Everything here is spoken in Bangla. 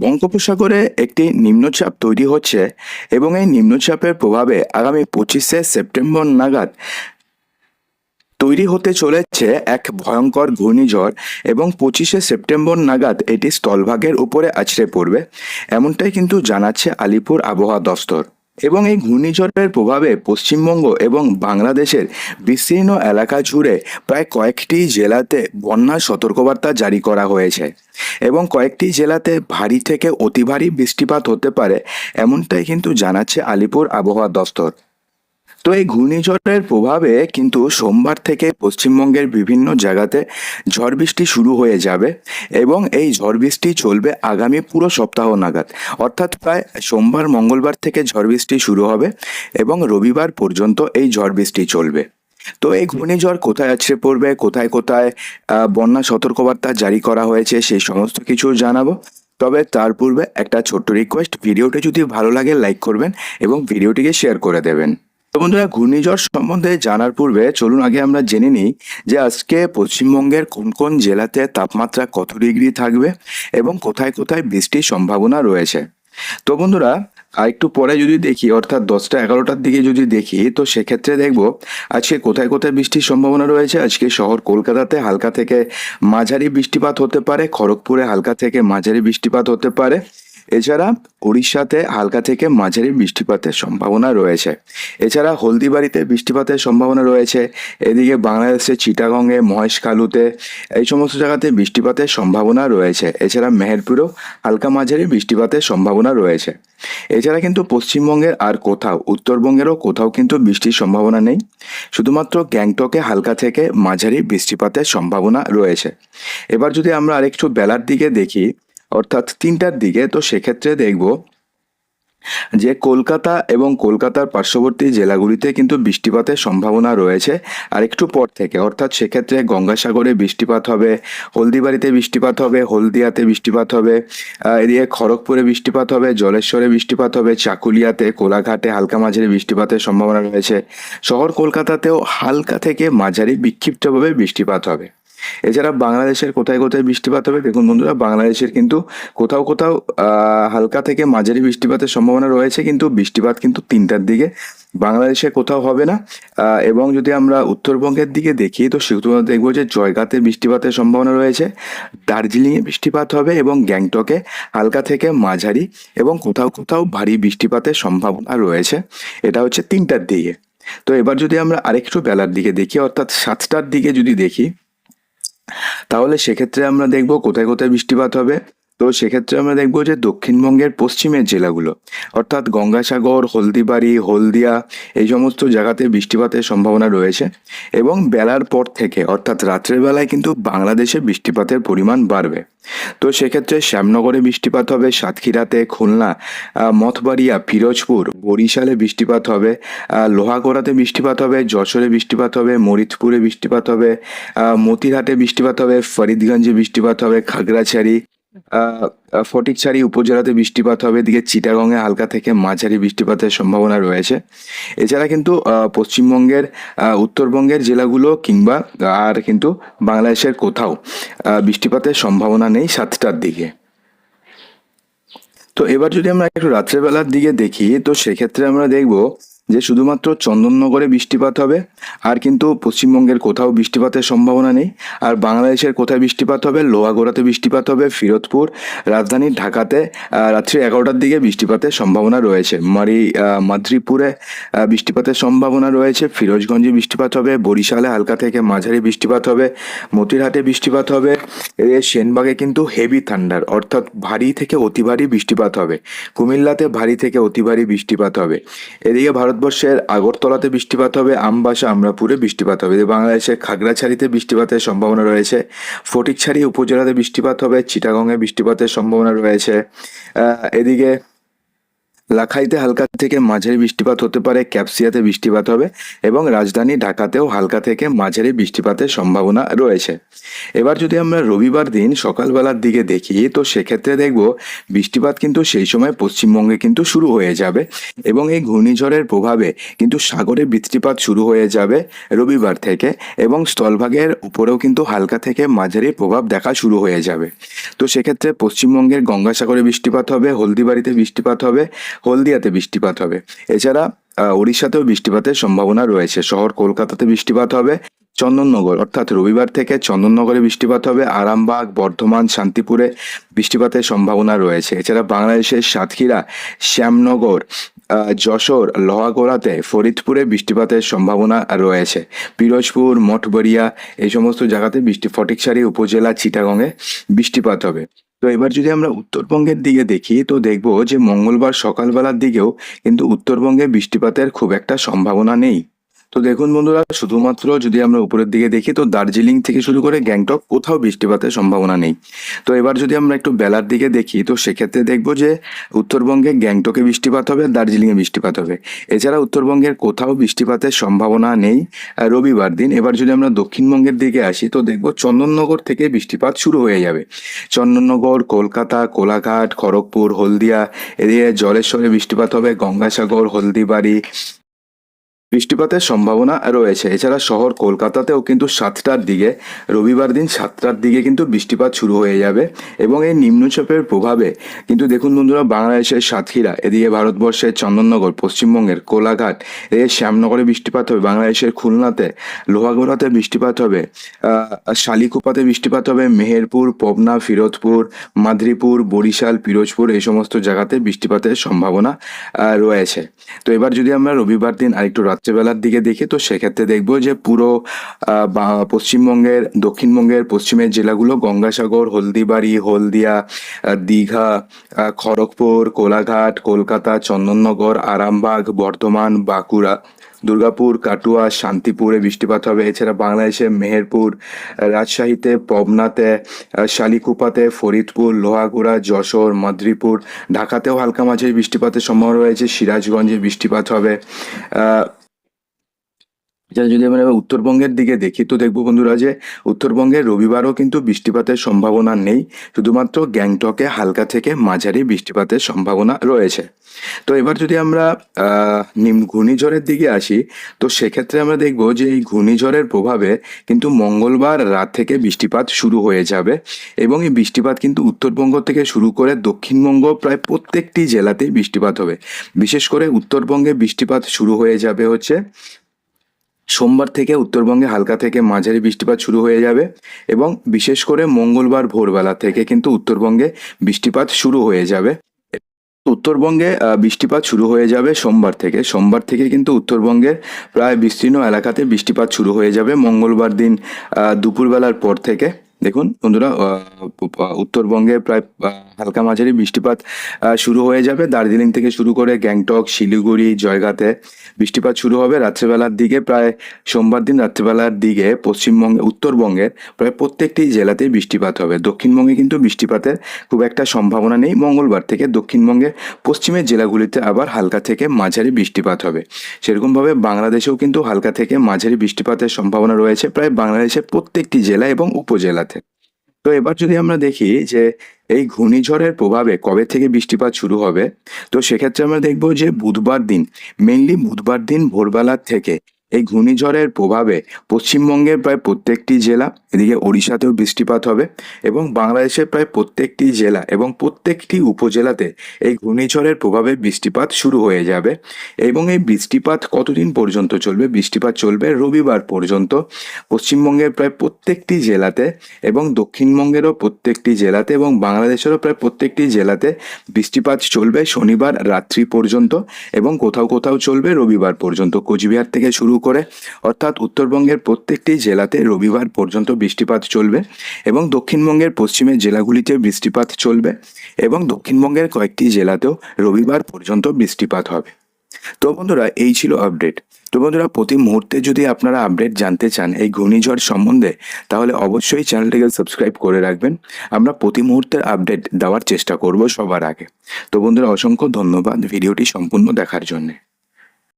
বঙ্গোপসাগরে একটি নিম্নচাপ তৈরি হচ্ছে এবং এই নিম্নচাপের প্রভাবে আগামী পঁচিশে সেপ্টেম্বর নাগাদ তৈরি হতে চলেছে এক ভয়ঙ্কর ঘূর্ণিঝড় এবং পঁচিশে সেপ্টেম্বর নাগাদ এটি স্থলভাগের উপরে আছড়ে পড়বে। এমনটাই কিন্তু জানাচ্ছে আলিপুর আবহাওয়া দফতর। এবং এই ঘূর্ণিঝড়ের প্রভাবে পশ্চিমবঙ্গ এবং বাংলাদেশের বিস্তীর্ণ এলাকা জুড়ে প্রায় কয়েকটি জেলাতে বন্যা সতর্কবার্তা জারি করা হয়েছে এবং কয়েকটি জেলাতে ভারী থেকে অতি ভারী বৃষ্টিপাত হতে পারে, এমনটাই কিন্তু জানাচ্ছে আলিপুর আবহাওয়া দফতর তো এই ঘূর্ণিঝড়ের প্রভাবে কিন্তু সোমবার থেকে পশ্চিমবঙ্গের বিভিন্ন জায়গাতে ঝড় বৃষ্টি শুরু হয়ে যাবে এবং এই ঝড় বৃষ্টি চলবে আগামী পুরো সপ্তাহ নাগাদ। অর্থাৎ প্রায় সোমবার, মঙ্গলবার থেকে ঝড় বৃষ্টি শুরু হবে এবং রবিবার পর্যন্ত এই ঝড় বৃষ্টি চলবে। তো এই ঘূর্ণিঝড় কোথায় আছড়ে পড়বে, কোথায় কোথায় বন্যা সতর্কবার্তা জারি করা হয়েছে সেই সমস্ত কিছু জানাব। তবে তার পূর্বে একটা ছোট্ট রিকোয়েস্ট ভিডিওটি যদি ভালো লাগে লাইক করবেন এবং ভিডিওটিকে শেয়ার করে দেবেন। তো বন্ধুরা, ঘূর্ণিঝড় সম্বন্ধে জানার পূর্বে চলুন আগে আমরা জেনে নিই যে আজকে পশ্চিমবঙ্গের কোন কোন জেলাতে তাপমাত্রা কত ডিগ্রি থাকবে এবং কোথায় কোথায় বৃষ্টির সম্ভাবনা রয়েছে। তো বন্ধুরা আর একটু পরে যদি দেখি, অর্থাৎ দশটা এগারোটার দিকে যদি দেখি, তো সেক্ষেত্রে দেখব আজকে কোথায় কোথায় বৃষ্টির সম্ভাবনা রয়েছে। আজকে শহর কলকাতাতে হালকা থেকে মাঝারি বৃষ্টিপাত হতে পারে, খড়গপুরে হালকা থেকে মাঝারি বৃষ্টিপাত হতে পারে এছাড়া উড়িষ্যাতে হালকা থেকে মাঝারি বৃষ্টিপাতের সম্ভাবনা রয়েছে। এছাড়া হলদিবাড়িতে বৃষ্টিপাতের সম্ভাবনা রয়েছে। এদিকে বাংলাদেশের চিটাগংয়ে মহেশখালুতে এই সমস্ত জায়গাতে বৃষ্টিপাতের সম্ভাবনা রয়েছে। এছাড়া মেহেরপুরেও হালকা মাঝারি বৃষ্টিপাতের সম্ভাবনা রয়েছে। এছাড়া কিন্তু পশ্চিমবঙ্গের আর কোথাও, উত্তরবঙ্গেরও কোথাও কিন্তু বৃষ্টির সম্ভাবনা নেই। শুধুমাত্র গ্যাংটকে হালকা থেকে মাঝারি বৃষ্টিপাতের সম্ভাবনা রয়েছে। এবার যদি আমরা আরেকটু বেলার দিকে দেখি অর্থাৎ তিনটার দিকে, তো সেক্ষেত্রে দেখব যে কলকাতা এবং কলকাতার পার্শ্ববর্তী জেলাগুলিতে কিন্তু বৃষ্টিপাতের সম্ভাবনা রয়েছে। আর একটু পর থেকে, অর্থাৎ সেক্ষেত্রে গঙ্গাসাগরে বৃষ্টিপাত হবে, হলদিবাড়িতে বৃষ্টিপাত হবে, হলদিয়াতে বৃষ্টিপাত হবে এদিকে খড়গপুরে বৃষ্টিপাত হবে, জলেশ্বরে বৃষ্টিপাত হবে, চাকুলিয়াতে, কোলাঘাটে, হালকা মাঝারি বৃষ্টিপাতের সম্ভাবনা রয়েছে। শহর কলকাতাতেও হালকা থেকে মাঝারি বিক্ষিপ্তভাবে বৃষ্টিপাত হবে। এছাড়া বাংলাদেশের কোথায় কোথায় বৃষ্টিপাত হবে, দেখুন বন্ধুরা, বাংলাদেশের কিন্তু কোথাও কোথাও হালকা থেকে মাঝারি বৃষ্টিপাতের সম্ভাবনা রয়েছে, কিন্তু বৃষ্টিপাত কিন্তু তিনটার দিকে। বাংলাদেশে কোথাও হবে না এবং যদি আমরা উত্তরবঙ্গের দিকে দেখি, তো শুধুমাত্র দেখব যে জয়গাতে বৃষ্টিপাতের সম্ভাবনা রয়েছে, দার্জিলিংয়ে বৃষ্টিপাত হবে এবং গ্যাংটকে হালকা থেকে মাঝারি এবং কোথাও কোথাও ভারী বৃষ্টিপাতের সম্ভাবনা রয়েছে, এটা হচ্ছে তিনটার দিকে। তো এবার যদি আমরা আরেকটু বেলার দিকে দেখি, অর্থাৎ সাতটার দিকে যদি দেখি তাহলে সেক্ষেত্রে আমরা দেখব কোথায় কোথায় বৃষ্টিপাত হবে। তো সেক্ষেত্রে আমরা দেখব যে দক্ষিণবঙ্গের পশ্চিমের জেলাগুলো অর্থাৎ গঙ্গাসাগর হলদিবাড়ি হলদিয়া এই সমস্ত জায়গাতে বৃষ্টিপাতের সম্ভাবনা রয়েছে এবং বেলার পর থেকে অর্থাৎ রাত্রের বেলায় কিন্তু বাংলাদেশে বৃষ্টিপাতের পরিমাণ বাড়বে। তো সেক্ষেত্রে শ্যামনগরে বৃষ্টিপাত হবে সাতক্ষীরাতে খুলনা আহ, মঠবাড়িয়া ফিরোজপুর বরিশালে বৃষ্টিপাত হবে লোহাগড়াতে বৃষ্টিপাত হবে যশোরে বৃষ্টিপাত হবে মরিচপুরে বৃষ্টিপাত হবে মতিরহাটে বৃষ্টিপাত হবে ফরিদগঞ্জে বৃষ্টিপাত হবে খাগড়াছড়ি ফটিকছড়ি উপজেলাতে বৃষ্টিপাত হবে, এদিকে চিটাগংয়ে হালকা থেকে মাঝারি বৃষ্টিপাতের সম্ভাবনা রয়েছে। এছাড়া কিন্তু পশ্চিমবঙ্গের উত্তরবঙ্গের জেলাগুলো কিংবা, আর কিন্তু বাংলাদেশের কোথাও বৃষ্টিপাতের সম্ভাবনা নেই সাতটার দিকে। তো এবার যদি আমরা একটু রাত্রেবেলার দিকে দেখি, তো সেক্ষেত্রে আমরা দেখব যে শুধুমাত্র চন্দননগরে বৃষ্টিপাত হবে, আর কিন্তু পশ্চিমবঙ্গের কোথাও বৃষ্টিপাতের সম্ভাবনা নেই, আর বাংলাদেশের কোথায় বৃষ্টিপাত হবে, লোহাগড়াতে বৃষ্টিপাত হবে, ফিরোজপুর, রাজধানী ঢাকাতে রাত্রি এগারোটার দিকে বৃষ্টিপাতের সম্ভাবনা রয়েছে। মারি মাদ্রিপুরে বৃষ্টিপাতের সম্ভাবনা রয়েছে, ফিরোজগঞ্জে বৃষ্টিপাত হবে, বরিশালে হালকা থেকে মাঝারি বৃষ্টিপাত হবে, মতিরহাটে বৃষ্টিপাত হবে সেনবাগে কিন্তু হেভি থান্ডার অর্থাৎ ভারী থেকে অতি ভারী বৃষ্টিপাত হবে। কুমিল্লাতে ভারী থেকে অতি ভারী বৃষ্টিপাত হবে। এদিকে ভারতবর্ষের আগরতলাতে বৃষ্টিপাত হবে, আমবাসা, আমরাপুরে বৃষ্টিপাত হবে। বাংলাদেশের খাগড়াছড়িতে বৃষ্টিপাতের সম্ভাবনা রয়েছে। ফটিকছড়ি উপজেলাতে বৃষ্টিপাত হবে, চিটাগংয়ে বৃষ্টিপাতের সম্ভাবনা রয়েছে। এদিকে লাখাইতে হালকা থেকে মাঝারি বৃষ্টিপাত হতে পারে, ক্যাপসিয়াতে বৃষ্টিপাত হবে এবং রাজধানী ঢাকাতেও হালকা থেকে মাঝারি বৃষ্টিপাতের সম্ভাবনা রয়েছে। এবার যদি আমরা রবিবার দিন সকালবেলার দিকে দেখি, তো সেক্ষেত্রে দেখব বৃষ্টিপাত কিন্তু সেই সময় পশ্চিমবঙ্গে কিন্তু শুরু হয়ে যাবে এবং এই ঘূর্ণিঝড়ের প্রভাবে কিন্তু সাগরে বৃষ্টিপাত শুরু হয়ে যাবে রবিবার থেকে এবং স্থলভাগের উপরেও কিন্তু হালকা থেকে মাঝারি প্রভাব দেখা শুরু হয়ে যাবে। তো সেক্ষেত্রে পশ্চিমবঙ্গের গঙ্গাসাগরে বৃষ্টিপাত হবে, হলদিবাড়িতে বৃষ্টিপাত হবে হলদিয়াতে বৃষ্টিপাত হবে। এছাড়া উড়িষ্যাতেও বৃষ্টিপাতের সম্ভাবনা রয়েছে। শহর কলকাতাতে বৃষ্টিপাত হবে। চন্দননগর, অর্থাৎ রবিবার থেকে চন্দননগরে বৃষ্টিপাত হবে। আরামবাগ, বর্ধমান, শান্তিপুরে বৃষ্টিপাতের সম্ভাবনা রয়েছে। এছাড়া বাংলাদেশের সাতক্ষীরা, শ্যামনগর যশোর, লোহাগড়াতে ফরিদপুরে বৃষ্টিপাতের সম্ভাবনা রয়েছে। পিরোজপুর মঠবরিয়া এই সমস্ত জায়গাতে বৃষ্টি ফটিকসারি উপজেলা, চিটাগংয়ে বৃষ্টিপাত হবে। তো এবার যদি আমরা উত্তরবঙ্গের দিকে দেখি, তো দেখব যে মঙ্গলবার সকালবেলার দিকেও কিন্তু উত্তরবঙ্গে বৃষ্টিপাতের খুব একটা সম্ভাবনা নেই। তো দেখুন বন্ধুরা, শুধুমাত্র যদি আমরা উপরের দিকে দেখি, তো দার্জিলিং থেকে শুরু করে গ্যাংটক কোথাও বৃষ্টিপাতের সম্ভাবনা নেই। তো এবার যদি আমরা একটু বেলার দিকে দেখি, তো সেক্ষেত্রে দেখব যে উত্তরবঙ্গে গ্যাংটকে বৃষ্টিপাত হবে, দার্জিলিংয়ে বৃষ্টিপাত হবে। এছাড়া উত্তরবঙ্গের কোথাও বৃষ্টিপাতের সম্ভাবনা নেই রবিবার দিন। এবার যদি আমরা দক্ষিণবঙ্গের দিকে আসি, তো দেখব চন্দননগর থেকে বৃষ্টিপাত শুরু হয়ে যাবে। চন্দননগর, কলকাতা, কোলাঘাট, খড়গপুর, হলদিয়া, এদিকে জলেশ্বরে বৃষ্টিপাত হবে, গঙ্গাসাগর, হলদিবাড়ি বৃষ্টিপাতের সম্ভাবনা রয়েছে। এছাড়া শহর কলকাতাতেও কিন্তু সাতটার দিকে, রবিবার দিন সাতটার দিকে কিন্তু বৃষ্টিপাত শুরু হয়ে যাবে এবং এই নিম্নচাপের প্রভাবে কিন্তু দেখুন বন্ধুরা, বাংলাদেশের সাতক্ষীরা, এদিকে ভারতবর্ষের চন্দননগর, পশ্চিমবঙ্গের কোলাঘাট, এদিকে শ্যামনগরে বৃষ্টিপাত হবে, বাংলাদেশের খুলনাতে, লোহাগড়াতে বৃষ্টিপাত হবে শালিকুপাতে বৃষ্টিপাত হবে, মেহেরপুর, পবনা, ফিরোজপুর, মাদ্রীপুর, বরিশাল, পিরোজপুর এই সমস্ত জায়গাতে বৃষ্টিপাতের সম্ভাবনা রয়েছে। তো এবার যদি আমরা রবিবার দিন আরেকটু রাত্রেবেলার দিকে দেখি, তো সেক্ষেত্রে দেখব যে পুরো পশ্চিমবঙ্গের, দক্ষিণবঙ্গের, পশ্চিমের জেলাগুলো গঙ্গাসাগর, হলদিবাড়ি, হলদিয়া দীঘা খড়গপুর, কোলাঘাট, কলকাতা, চন্দননগর, আরামবাগ, বর্ধমান, বাঁকুড়া, দুর্গাপুর, কাটুয়া, শান্তিপুরে বৃষ্টিপাত হবে। এছাড়া বাংলাদেশে মেহেরপুর রাজশাহীতে, পবনাতে শালিকুপাতে, ফরিদপুর, লোহাগুড়া, যশোর, মাদ্রিপুর, ঢাকাতেও হালকা মাঝারি বৃষ্টিপাতের সম্ভাবনা রয়েছে। সিরাজগঞ্জে বৃষ্টিপাত হবে। এছাড়া যদি আমরা উত্তরবঙ্গের দিকে দেখি, তো দেখব বন্ধুরা যে উত্তরবঙ্গের রবিবারও কিন্তু বৃষ্টিপাতের সম্ভাবনা নেই। শুধুমাত্র গ্যাংটকে হালকা থেকে মাঝারি বৃষ্টিপাতের সম্ভাবনা রয়েছে। তো এবার যদি আমরা নিম ঘূর্ণিঝড়ের দিকে আসি, তো সেক্ষেত্রে আমরা দেখব যে এই ঘূর্ণিঝড়ের প্রভাবে কিন্তু মঙ্গলবার রাত থেকে বৃষ্টিপাত শুরু হয়ে যাবে এবং এই বৃষ্টিপাত কিন্তু উত্তরবঙ্গ থেকে শুরু করে দক্ষিণবঙ্গ প্রায় প্রত্যেকটি জেলাতেই বৃষ্টিপাত হবে। বিশেষ করে উত্তরবঙ্গে বৃষ্টিপাত শুরু হয়ে যাবে হচ্ছে সোমবার থেকে উত্তরবঙ্গে হালকা থেকে মাঝারি বৃষ্টিপাত শুরু হয়ে যাবে এবং বিশেষ করে মঙ্গলবার ভোরবেলা থেকে কিন্তু উত্তরবঙ্গে বৃষ্টিপাত শুরু হয়ে যাবে। উত্তরবঙ্গে বৃষ্টিপাত শুরু হয়ে যাবে সোমবার থেকে। সোমবার থেকে কিন্তু উত্তরবঙ্গের প্রায় বিস্তীর্ণ এলাকাতে বৃষ্টিপাত শুরু হয়ে যাবে মঙ্গলবার দিন দুপুরবেলার পর থেকে। দেখুন, বন্ধুরা উত্তরবঙ্গে প্রায় হালকা মাঝারি বৃষ্টিপাত শুরু হয়ে যাবে দার্জিলিং থেকে শুরু করে গ্যাংটক, শিলিগুড়ি, জয়গাতে। বৃষ্টিপাত শুরু হবে রাত্রেবেলার দিকে, প্রায় সোমবার দিন রাত্রেবেলার দিকে পশ্চিমবঙ্গে, উত্তরবঙ্গের প্রায় প্রত্যেকটি জেলাতেই বৃষ্টিপাত হবে। দক্ষিণবঙ্গে কিন্তু বৃষ্টিপাতের খুব একটা সম্ভাবনা নেই। মঙ্গলবার থেকে দক্ষিণবঙ্গে পশ্চিমের জেলাগুলিতে আবার হালকা থেকে মাঝারি বৃষ্টিপাত হবে। সেরকমভাবে বাংলাদেশেও কিন্তু হালকা থেকে মাঝারি বৃষ্টিপাতের সম্ভাবনা রয়েছে। প্রায় বাংলাদেশের প্রত্যেকটি জেলা এবং উপজেলাতে। তো এবার যদি আমরা দেখি যে এই ঘূর্ণিঝড়ের প্রভাবে কবে থেকে বৃষ্টিপাত শুরু হবে, তো সেক্ষেত্রে আমরা দেখব যে বুধবার দিন মেনলি বুধবার দিন ভোরবেলার থেকে এই ঘূর্ণিঝড়ের প্রভাবে পশ্চিমবঙ্গের প্রায় প্রত্যেকটি জেলা এদিকে ওড়িশাতেও বৃষ্টিপাত হবে এবং বাংলাদেশের প্রায় প্রত্যেকটি জেলা এবং প্রত্যেকটি উপজেলাতে এই ঘূর্ণিঝড়ের প্রভাবে বৃষ্টিপাত শুরু হয়ে যাবে এবং এই বৃষ্টিপাত কতদিন পর্যন্ত চলবে? বৃষ্টিপাত চলবে রবিবার পর্যন্ত। পশ্চিমবঙ্গের প্রায় প্রত্যেকটি জেলাতে এবং দক্ষিণবঙ্গেরও প্রত্যেকটি জেলাতে এবং বাংলাদেশেরও প্রায় প্রত্যেকটি জেলাতে বৃষ্টিপাত চলবে শনিবার রাত্রি পর্যন্ত এবং কোথাও কোথাও চলবে রবিবার পর্যন্ত। কোচবিহার থেকে শুরু করে অর্থাৎ উত্তরবঙ্গের প্রত্যেকটি জেলাতে রবিবার পর্যন্ত বৃষ্টিপাত চলবে এবং দক্ষিণবঙ্গের পশ্চিমের জেলাগুলিতে বৃষ্টিপাত চলবে এবং দক্ষিণবঙ্গের কয়েকটি জেলাতেও রবিবার পর্যন্ত বৃষ্টিপাত হবে। তো বন্ধুরা, এই ছিল আপডেট তো বন্ধুরা, প্রতি মুহূর্তে যদি আপনারা আপডেট জানতে চান এই ঘূর্ণিঝড় সম্বন্ধে, তাহলে অবশ্যই চ্যানেলটিকে সাবস্ক্রাইব করে রাখবেন। আমরা প্রতি মুহূর্তের আপডেট দেওয়ার চেষ্টা করব সবার আগে। তো বন্ধুরা, অসংখ্য ধন্যবাদ ভিডিওটি সম্পূর্ণ দেখার জন্যে।